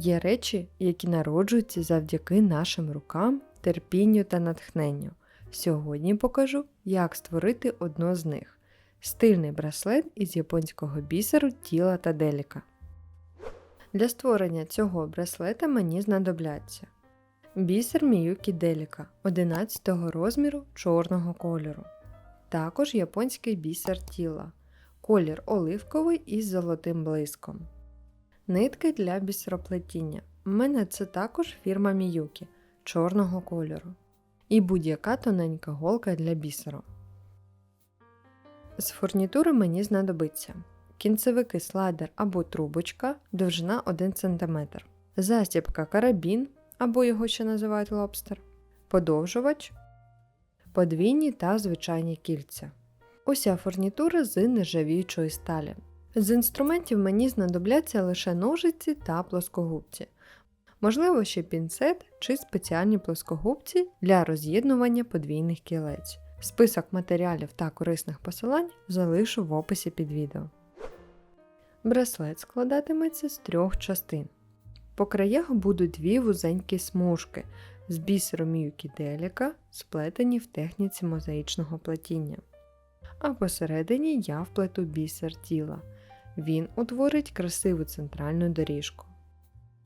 Є речі, які народжуються завдяки нашим рукам, терпінню та натхненню. Сьогодні покажу, як створити одно з них стильний браслет із японського бісеру тіла та деліка. Для створення цього браслета мені знадобляться бісер Міюкі Деліка 11 розміру чорного кольору. Також японський бісер тіла, колір оливковий із золотим блиском. Нитки для бісероплетіння. У мене це також фірма Міюкі чорного кольору. І будь-яка тоненька голка для бісеру. З фурнітури мені знадобиться кінцевики слайдер або трубочка, довжина 1 см, застібка карабін або його ще називають лобстер, подовжувач, подвійні та звичайні кільця. Уся фурнітура з нержавіючої сталі. З інструментів мені знадобляться лише ножиці та плоскогубці. Можливо, ще пінцет чи спеціальні плоскогубці для роз'єднування подвійних кілець. Список матеріалів та корисних посилань залишу в описі під відео. Браслет складатиметься з трьох частин. По краях будуть дві вузенькі смужки з бісером Деліка, сплетені в техніці мозаїчного плетіння. А посередині я вплету бісер тіла. Він утворить красиву центральну доріжку.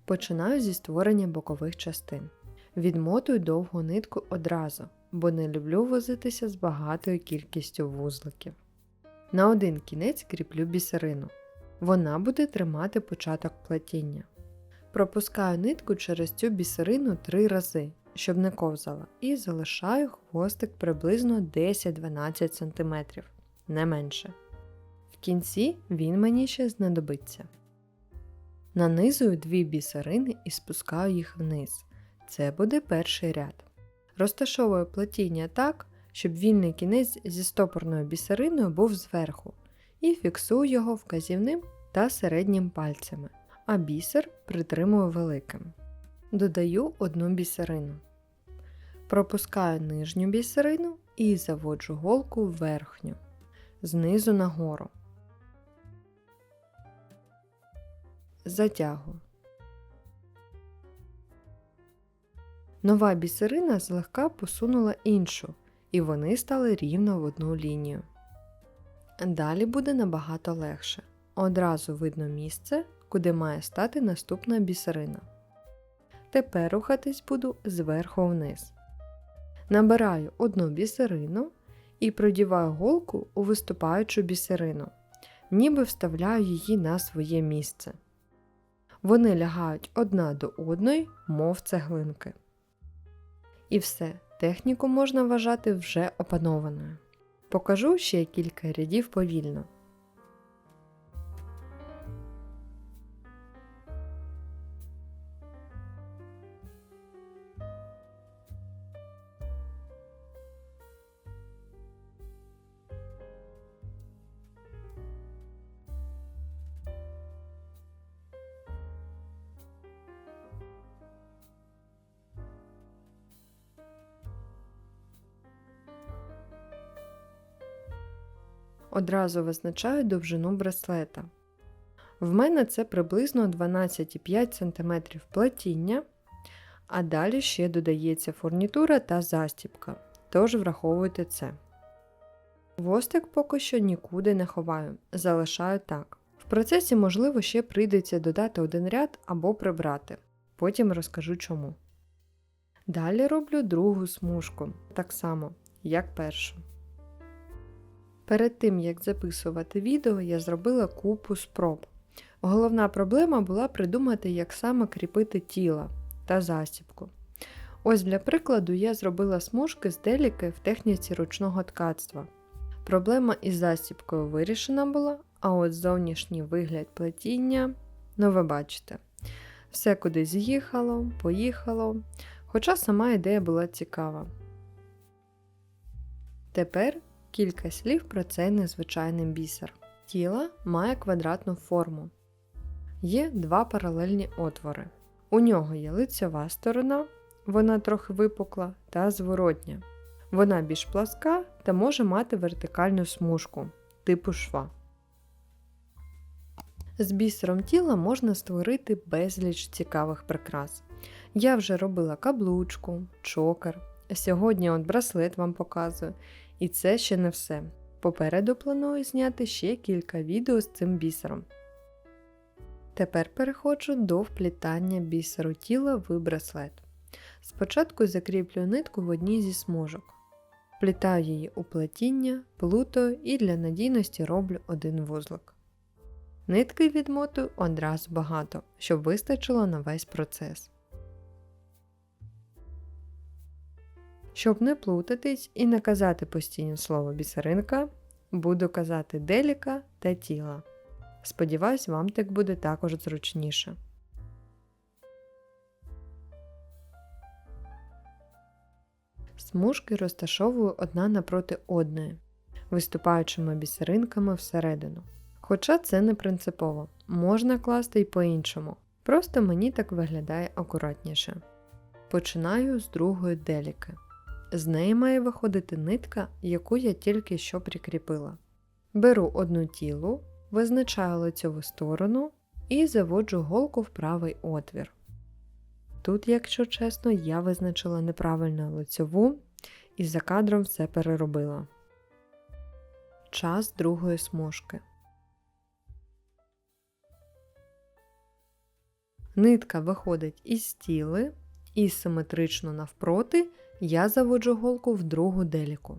Починаю зі створення бокових частин. Відмотую довгу нитку одразу, бо не люблю возитися з багатою кількістю вузликів. На один кінець кріплю бісерину. Вона буде тримати початок плетіння. Пропускаю нитку через цю бісерину три рази, щоб не ковзала, і залишаю хвостик приблизно 10-12 см, не менше. Кінці він мені ще знадобиться. Нанизую дві бісерини і спускаю їх вниз. Це буде перший ряд. Розташовую плетіння так, щоб вільний кінець зі стопорною бісериною був зверху, і фіксую його вказівним та середнім пальцями, а бісер притримую великим. Додаю одну бісерину. Пропускаю нижню бісерину і заводжу голку в верхню, знизу нагору. Затягую. Нова бісерина злегка посунула іншу, і вони стали рівно в одну лінію. Далі буде набагато легше. Одразу видно місце, куди має стати наступна бісерина. Тепер рухатись буду зверху вниз. Набираю одну бісерину і продіваю голку у виступаючу бісерину, ніби вставляю її на своє місце. Вони лягають одна до одної, мов цеглинки. І все, техніку можна вважати вже опанованою. Покажу ще кілька рядів повільно. Одразу визначаю довжину браслета. В мене це приблизно 12,5 см плетіння, а далі ще додається фурнітура та застібка, тож враховуйте це. Хвостик поки що нікуди не ховаю, залишаю так. В процесі, можливо, ще прийдеться додати один ряд або прибрати, потім розкажу чому. Далі роблю другу смужку, так само, як першу. Перед тим, як записувати відео, я зробила купу спроб. Головна проблема була придумати, як саме кріпити тіло та засібку. Ось для прикладу я зробила смужки з деліки в техніці ручного ткацтва. Проблема із засібкою вирішена була, а от зовнішній вигляд плетіння, ну ви бачите, все куди з'їхало, поїхало, хоча сама ідея була цікава. Тепер Кілька слів про цей незвичайний бісер. Тіло має квадратну форму. Є два паралельні отвори. У нього є лицьова сторона, вона трохи випукла, та зворотня. Вона більш пласка та може мати вертикальну смужку типу шва. З бісером тіла можна створити безліч цікавих прикрас. Я вже робила каблучку, чокер. Сьогодні от браслет вам показую. І це ще не все. Попереду планую зняти ще кілька відео з цим бісером. Тепер переходжу до вплітання бісеру тіла в браслет. Спочатку закріплю нитку в одній зі смужок. Вплітаю її у плетіння, плутаю і для надійності роблю один вузлик. Нитки відмотую одразу багато, щоб вистачило на весь процес. Щоб не плутатись і не казати постійно слово бісеринка, буду казати деліка та тіла. Сподіваюсь, вам так буде також зручніше. Смужки розташовую одна напроти одної, виступаючими бісеринками всередину. Хоча це не принципово, можна класти й по-іншому, просто мені так виглядає акуратніше. Починаю з другої деліки. З неї має виходити нитка, яку я тільки що прикріпила. Беру одну тілу, визначаю лицьову сторону і заводжу голку в правий отвір. Тут, якщо чесно, я визначила неправильно лицьову і за кадром все переробила. Час другої смужки. Нитка виходить із тіли і симетрично навпроти я заводжу голку в другу деліку.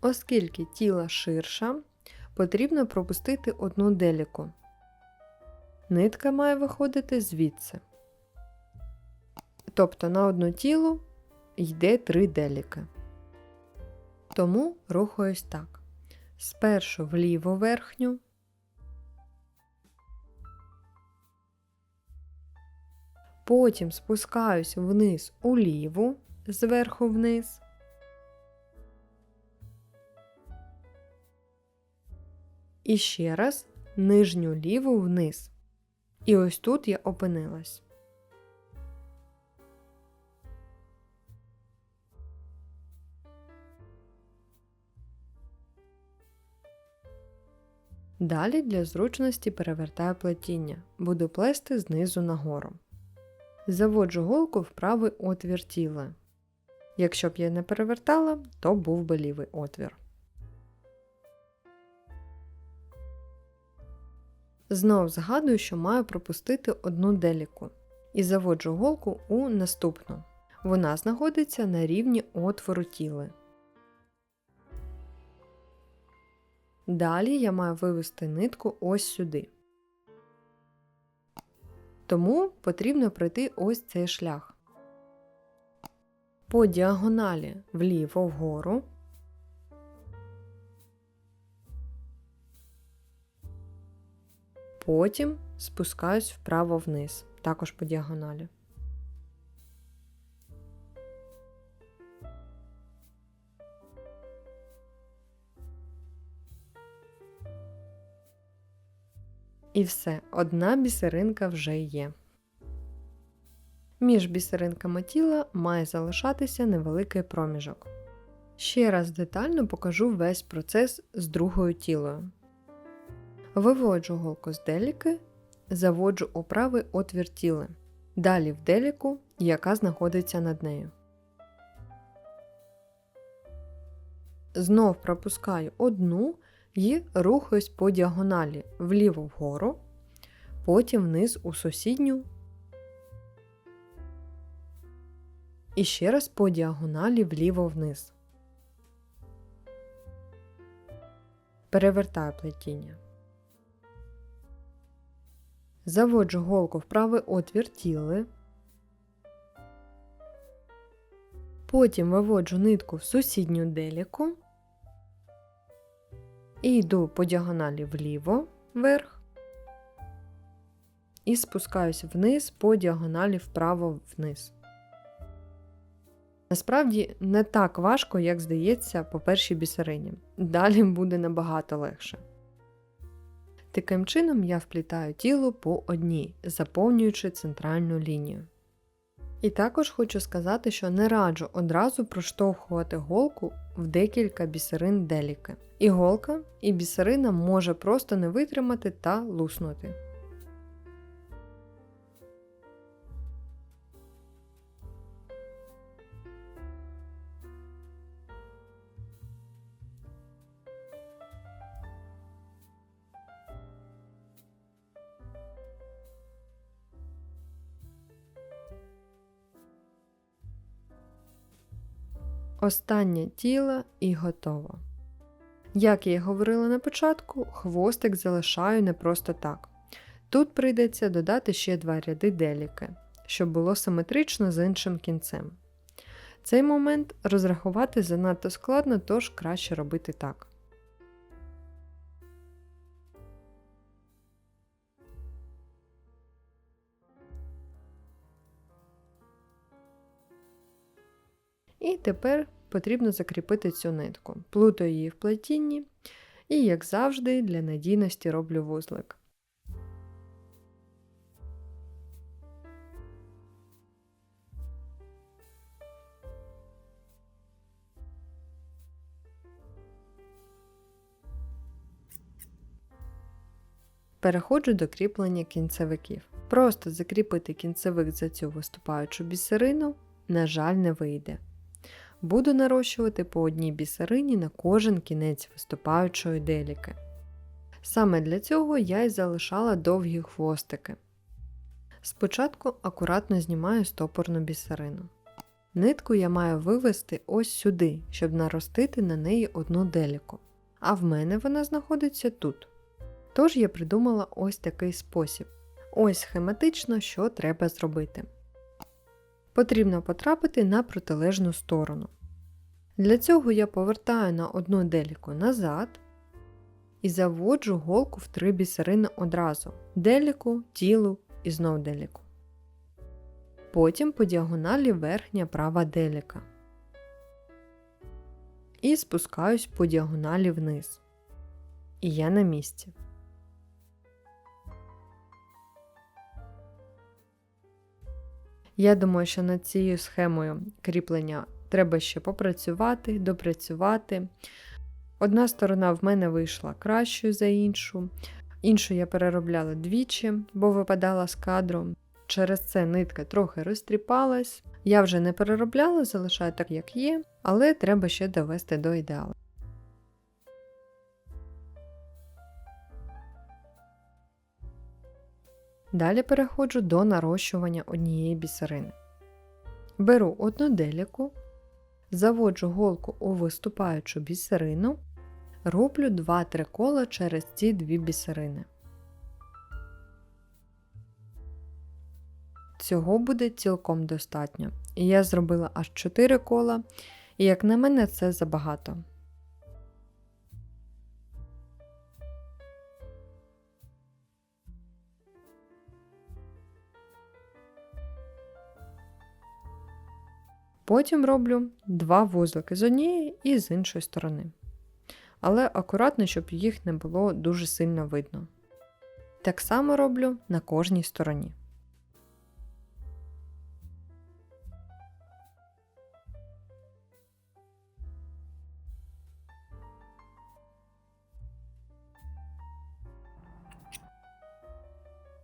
Оскільки тіла ширша, потрібно пропустити одну деліку. Нитка має виходити звідси. Тобто на одну тілу йде три деліки. Тому рухаюсь так. Спершу вліву верхню, потім спускаюсь вниз у ліву, зверху вниз. І ще раз нижню ліву вниз. І ось тут я опинилась. Далі для зручності перевертаю плетіння, буду плести знизу нагору. Заводжу голку в правий отвір тіла. Якщо б я не перевертала, то був би лівий отвір. Знов згадую, що маю пропустити одну деліку і заводжу голку у наступну. Вона знаходиться на рівні отвору тіла. Далі я маю вивести нитку ось сюди. Тому потрібно пройти ось цей шлях. По діагоналі вліво вгору. Потім спускаюсь вправо вниз, також по діагоналі. І все, одна бісеринка вже є. Між бісеринками тіла має залишатися невеликий проміжок. Ще раз детально покажу весь процес з другою тілою. Виводжу голку з деліки, заводжу у правий отвір тіла, далі в деліку, яка знаходиться над нею. Знов пропускаю одну і рухаюсь по діагоналі вліво вгору, потім вниз у сусідню. І ще раз по діагоналі вліво вниз. Перевертаю плетіння. Заводжу голку в правий отвір тіли. Потім виводжу нитку в сусідню деліку і йду по діагоналі вліво вверх і спускаюсь вниз по діагоналі вправо вниз. Насправді не так важко, як здається, по першій бісерині. Далі буде набагато легше. Таким чином я вплітаю тіло по одній, заповнюючи центральну лінію. І також хочу сказати, що не раджу одразу проштовхувати голку в декілька бісерин деліки. І голка, і бісерина може просто не витримати та луснути. Останнє тіло і готово. Як я й говорила на початку, хвостик залишаю не просто так. Тут прийдеться додати ще два ряди деліки, щоб було симетрично з іншим кінцем. Цей момент розрахувати занадто складно, тож краще робити так. І тепер потрібно закріпити цю нитку. Плутаю її в плетінні і, як завжди, для надійності роблю вузлик. Переходжу до кріплення кінцевиків. Просто закріпити кінцевик за цю виступаючу бісерину, на жаль, не вийде. Буду нарощувати по одній бісерині на кожен кінець виступаючої деліки. Саме для цього я й залишала довгі хвостики. Спочатку акуратно знімаю стопорну бісерину. Нитку я маю вивести ось сюди, щоб наростити на неї одну деліку. А в мене вона знаходиться тут. Тож я придумала ось такий спосіб. Ось схематично, що треба зробити. Потрібно потрапити на протилежну сторону. Для цього я повертаю на одну деліку назад і заводжу голку в три бісерини одразу: деліку, тілу і знов деліку. Потім по діагоналі верхня права деліка. І спускаюсь по діагоналі вниз. І я на місці. Я думаю, що над цією схемою кріплення треба ще попрацювати, допрацювати. Одна сторона в мене вийшла кращою за іншу, іншу я переробляла двічі, бо випадала з кадру. Через це нитка трохи розтріпалась. Я вже не переробляла, залишаю так, як є, але треба ще довести до ідеалу. Далі переходжу до нарощування однієї бісерини. Беру одну деліку, заводжу голку у виступаючу бісерину, роблю 2-3 кола через ці дві бісерини. Цього буде цілком достатньо. І я зробила аж 4 кола, і як на мене, це забагато. Потім роблю два вузлики з однієї і з іншої сторони. Але акуратно, щоб їх не було дуже сильно видно. Так само роблю на кожній стороні.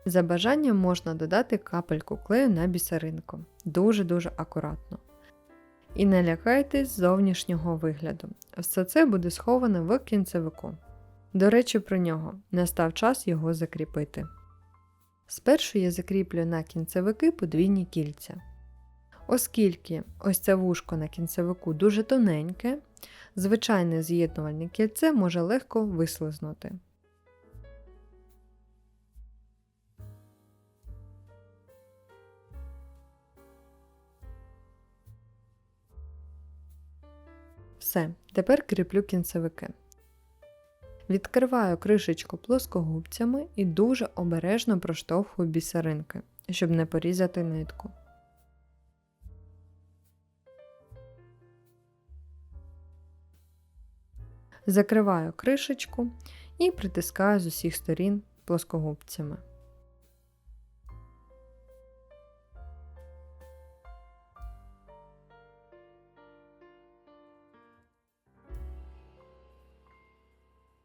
За бажанням можна додати капельку клею на бісеринку. Дуже-дуже акуратно. І не лякайтесь зовнішнього вигляду. Все це буде сховане в кінцевику. До речі, про нього настав час його закріпити. Спершу я закріплю на кінцевики подвійні кільця. Оскільки ось це вушко на кінцевику дуже тоненьке, звичайне з'єднувальне кільце може легко вислизнути. Все, тепер кріплю кінцевики. Відкриваю кришечку плоскогубцями і дуже обережно проштовхую бісеринки, щоб не порізати нитку. Закриваю кришечку і притискаю з усіх сторін плоскогубцями.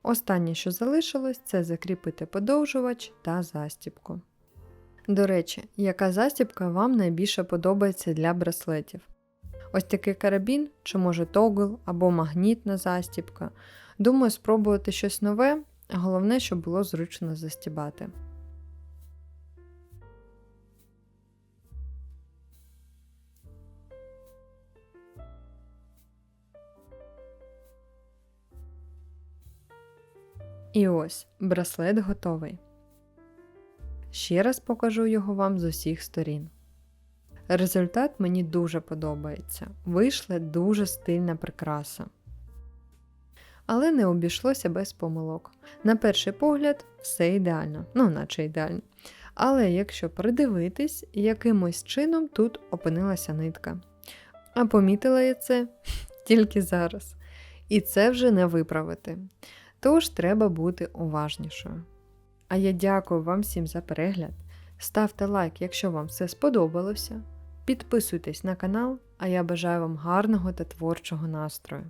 Останнє, що залишилось, це закріпити подовжувач та застібку. До речі, яка застібка вам найбільше подобається для браслетів? Ось такий карабін, чи може тогл або магнітна застібка. Думаю, спробувати щось нове, головне, щоб було зручно застібати. І ось браслет готовий. Ще раз покажу його вам з усіх сторін. Результат мені дуже подобається. Вийшла дуже стильна прикраса. Але не обійшлося без помилок. На перший погляд, все ідеально, ну наче ідеально. Але якщо придивитись, якимось чином тут опинилася нитка. А помітила я це тільки зараз. І це вже не виправити. Тож треба бути уважнішою. А я дякую вам всім за перегляд. Ставте лайк, якщо вам все сподобалося. Підписуйтесь на канал, а я бажаю вам гарного та творчого настрою.